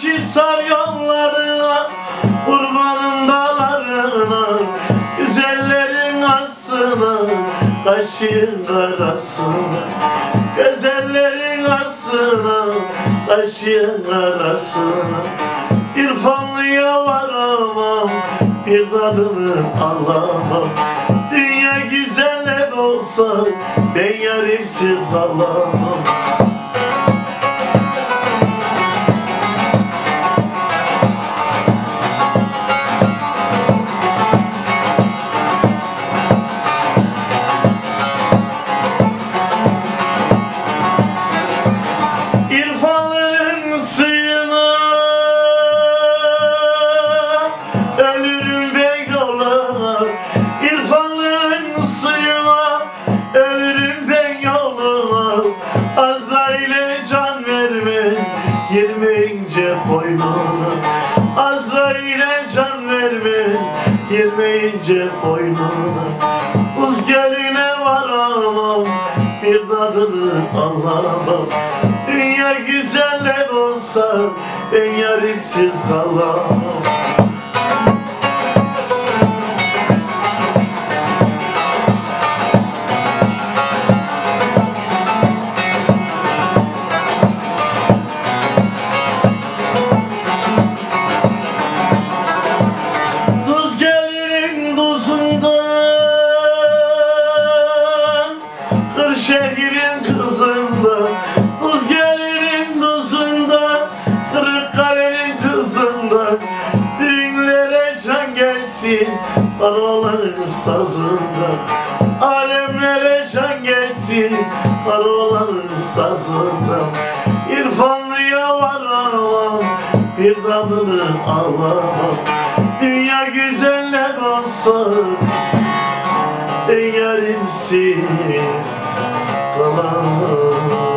Çisar yollarına Kurbanım dağlarına Güzellerin aslına Taşın karasına Güzellerin aslına Taşın karasına İrfanlıya varamam Bir tadını alamam. Dünya güzel olsa Ben yarimsiz kalamam. Girmeyince boynuna Azrail'e can verme. Girmeyince boynuna Buz geline varamam Bir tadını alamam Dünya güzeller olsa Ben yarimsiz kalamam Kırşehir'in kızından Tuz gelirin tuzundan Kırıkkale'nin kızından Düğünlere can gelsin Karaların sazından Alemlere can gelsin Karaların sazından İrfanlıya varamam Bir tadını alamam Dünya güzeller olsa yarimsiz kalamam